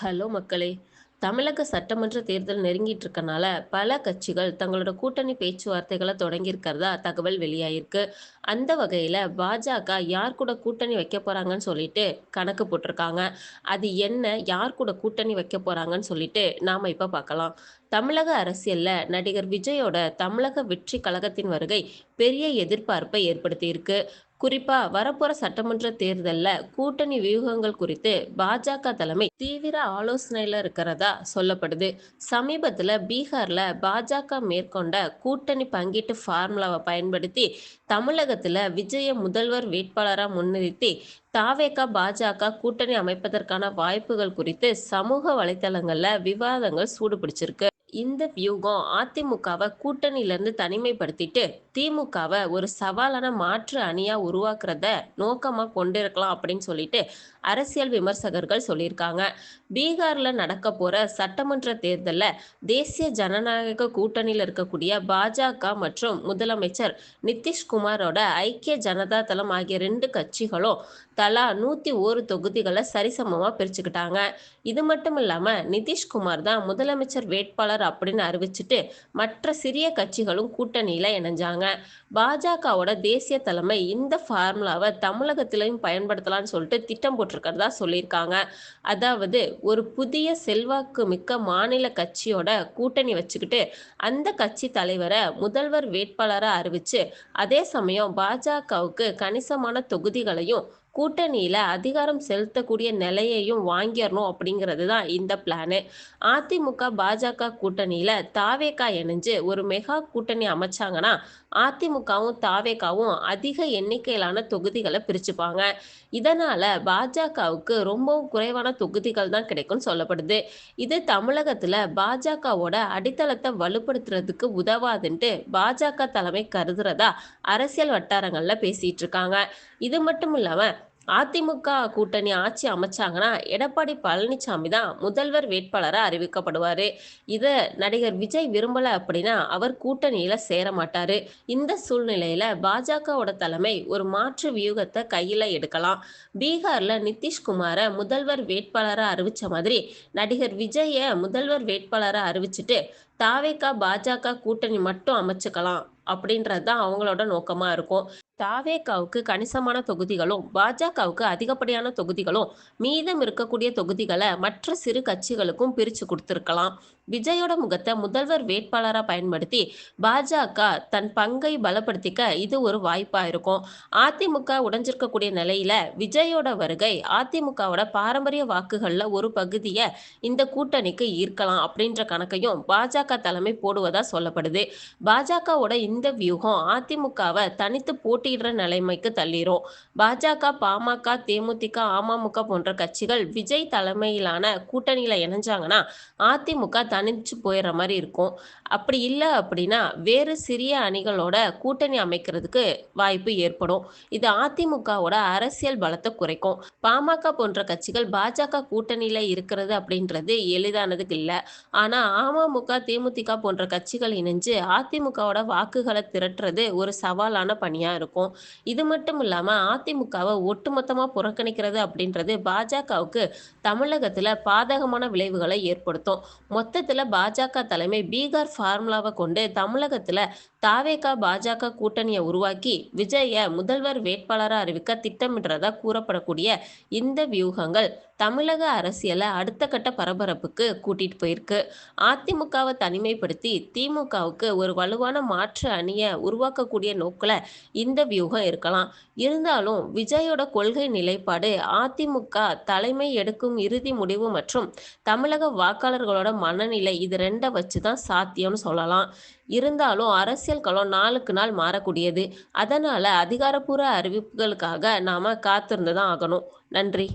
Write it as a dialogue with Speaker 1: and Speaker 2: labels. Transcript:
Speaker 1: Hello மக்களே! தமிழக சட்டமன்ற தேர்தல் நெருங்கிட்டு இருக்கனால, பல கட்சிகள் தங்களோட கூட்டணி பேச்சுவார்த்தைகளை தொடங்கியிருக்கிறதா தகவல் வெளியாயிருக்கு. அந்த வகையில பாஜக யார் கூட கூட்டணி வைக்க போறாங்கன்னு சொல்லிட்டு கணக்கு போட்டிருக்காங்க. அது என்ன? யார் கூட கூட்டணி வைக்க போறாங்கன்னு சொல்லிட்டு நாம இப்ப பார்க்கலாம். தமிழக அரசியல்ல நடிகர் விஜயோட தமிழக வெற்றி கழகத்தின் வருகை பெரிய எதிர்பார்ப்பை ஏற்படுத்தியிருக்கு. குறிப்பா வரப்போற சட்டமன்ற தேர்தல்ல கூட்டணி வியூகங்கள் குறித்து பாஜக தலைமை தீவிர ஆலோசனையில இருக்கிறதா சொல்லப்படுது. சமீபத்துல பீகார்ல பாஜக மேற்கொண்ட கூட்டணி பங்கீட்டு ஃபார்முலாவை பயன்படுத்தி தமிழகத்துல விஜய முதல்வர் வேட்பாளரா முன்னிறுத்தி தாவேக்கா பாஜக கூட்டணி அமைப்பதற்கான வாய்ப்புகள் குறித்து சமூக வலைதளங்கள்ல விவாதங்கள் சூடு பிடிச்சிருக்கு. இந்த வியூகம் அதிமுகவை கூட்டணியிலிருந்து தனிமைப்படுத்திட்டு திமுகவை ஒரு சவாலான மாற்று அணியா உருவாக்குறத நோக்கமா கொண்டிருக்கலாம் அப்படின்னு சொல்லிட்டு அரசியல் விமர்சகர்கள் சொல்லியிருக்காங்க. பீகார்ல நடக்க போற சட்டமன்ற தேர்தலில் தேசிய ஜனநாயக கூட்டணியில் இருக்கக்கூடிய பாஜக மற்றும் முதலமைச்சர் நிதிஷ்குமாரோட ஐக்கிய ஜனதா தளம் ஆகிய ரெண்டு கட்சிகளும் தலா நூத்தி ஓரு தொகுதிகளை சரிசமமா பிரிச்சுக்கிட்டாங்க. இது மட்டும் இல்லாம நிதிஷ்குமார் தான் முதலமைச்சர் வேட்பாளர் அப்படின்னு அறிவிச்சுட்டு மற்ற சிறிய கட்சிகளும் கூட்டணியில இணைஞ்சாங்க. பாஜகவோட தேசிய தலைமை இந்த ஃபார்முலாவை தமிழகத்திலையும் பயன்படுத்தலாம்னு சொல்லிட்டு திட்டம் போட்டிருக்கிறதா சொல்லியிருக்காங்க. அதாவது ஒரு புதிய செல்வாக்கு மிக்க மாநில கட்சியோட கூட்டணி வச்சுக்கிட்டு அந்த கட்சி தலைவரை முதல்வர் வேட்பாளராக அறிவிச்சு அதே சமயம் பாஜகவுக்கு கணிசமான தொகுதிகளையும் கூட்டணியில அதிகாரம் செலுத்தக்கூடிய நிலையையும் வாங்கிடணும் அப்படிங்கிறது தான் இந்த பிளானு. அதிமுக, பாஜக கூட்டணியில தாவேக்கா இணைஞ்சு ஒரு மெகா கூட்டணி அமைச்சாங்கன்னா அதிமுகவும், தாவேக்காவும் அதிக எண்ணிக்கையிலான தொகுதிகளை பிரிச்சுப்பாங்க. இதனால பாஜகவுக்கு ரொம்பவும் குறைவான தொகுதிகள் தான் கிடைக்கும்னு சொல்லப்படுது. இது தமிழகத்துல பாஜகவோட அடித்தளத்தை வலுப்படுத்துறதுக்கு உதவாதுன்ட்டு பாஜக தலைமை கருதுறதா அரசியல் வட்டாரங்கள்ல பேசிட்டு இருக்காங்க. இது மட்டும் இல்லாம அதிமுக கூட்டணி ஆட்சி அமைச்சாங்கன்னா எடப்பாடி பழனிசாமி தான் முதல்வர் வேட்பாளராக அறிவிக்கப்படுவாரு. இதை நடிகர் விஜய் விரும்பலை அப்படின்னா அவர் கூட்டணியில சேர மாட்டாரு. இந்த சூழ்நிலையில பாஜகவோட தலைமை ஒரு மாற்று வியூகத்தை கையில எடுக்கலாம். பீகார்ல நிதிஷ்குமார முதல்வர் வேட்பாளராக அறிவிச்ச மாதிரி நடிகர் விஜய முதல்வர் வேட்பாளராக அறிவிச்சுட்டு தாவேக்கா பாஜக கூட்டணி மட்டும் அமைச்சுக்கலாம் அப்படின்றது தான் அவங்களோட நோக்கமாக இருக்கும். தாவேகாவுக்கு கணிசமான தொகுதிகளும், பாஜகவுக்கு அதிகப்படியான தொகுதிகளும், மீதம் இருக்கக்கூடிய தொகுதிகளை மற்ற சிறு கட்சிகளுக்கும் பிரித்து கொடுத்துருக்கலாம் விஜயோட முகத்தை முதல்வர் வேட்பாளராக பயன்படுத்தி பாஜக தன் பங்கை பலப்படுத்திக்க இது ஒரு வாய்ப்பாக இருக்கும். அதிமுக உடைஞ்சிருக்கக்கூடிய நிலையில விஜயோட வருகை அதிமுகவோட பாரம்பரிய வாக்குகளில் ஒரு பகுதியை இந்த கூட்டணிக்கு ஈர்க்கலாம் அப்படின்ற கணக்கையும் பாஜக தலைமை போடுவதா சொல்லப்படுது. பாஜகவோட இந்த வியூகம் அதிமுகவை தனித்து போட்டி போட்டியிடுற நிலைமைக்கு தள்ளிரும். பாஜக, பாமக, தேமுதிக, அமமுக போன்ற கட்சிகள் விஜய் தலைமையிலான கூட்டணியில இணைஞ்சாங்கன்னா அதிமுக தனிச்சு போயிடுற மாதிரி இருக்கும். அப்படி இல்லை அப்படின்னா வேறு சிறிய அணிகளோட கூட்டணி அமைக்கிறதுக்கு வாய்ப்பு ஏற்படும். இது அதிமுகவோட அரசியல் பலத்தை குறைக்கும். பாமக போன்ற கட்சிகள் பாஜக கூட்டணியில இருக்கிறது அப்படின்றது எளிதானதுக்கு இல்லை ஆனா அமமுக, தேமுதிக போன்ற கட்சிகள் இணைஞ்சு அதிமுகவோட வாக்குகளை திரட்டுறது ஒரு சவாலான பணியா இருக்கும். இது மட்டும் இல்லாம அதிமுகவை ஒட்டுமொத்தமா புறக்கணிக்கிறது அப்படின்றது பாஜகவுக்கு தமிழகத்துல பாதகமான விளைவுகளை ஏற்படுத்தும். மொத்தத்துல பாஜக தலைமை பீகார் ஃபார்முலாவை கொண்டு தமிழகத்துல தாவேகா, பாஜக கூட்டணியை உருவாக்கி விஜய முதல்வர் வேட்பாளராக அறிவிக்க திட்டமிடுறதா கூறப்படக்கூடிய இந்த வியூகங்கள் தமிழக அரசியலை அடுத்த கட்ட பரபரப்புக்கு கூட்டிட்டு போயிருக்கு. அதிமுகவை தனிமைப்படுத்தி திமுகவுக்கு ஒரு வலுவான மாற்று அணியை உருவாக்கக்கூடிய நோக்கில் இந்த வியூகம் இருக்கலாம். இருந்தாலும் விஜயோட கொள்கை நிலைப்பாடு, அதிமுக தலைமை எடுக்கும் இறுதி முடிவு மற்றும் தமிழக வாக்காளர்களோட மனநிலை இது ரெண்டை வச்சு தான் சாத்தியம்னு சொல்லலாம். இருந்தாலும் அரசியல் களம் நாளுக்கு நாள் மாறக்கூடியது. அதனால அதிகாரப்பூர்வ அறிவிப்புகளுக்காக நாம காத்திருந்து தான் ஆகணும். நன்றி.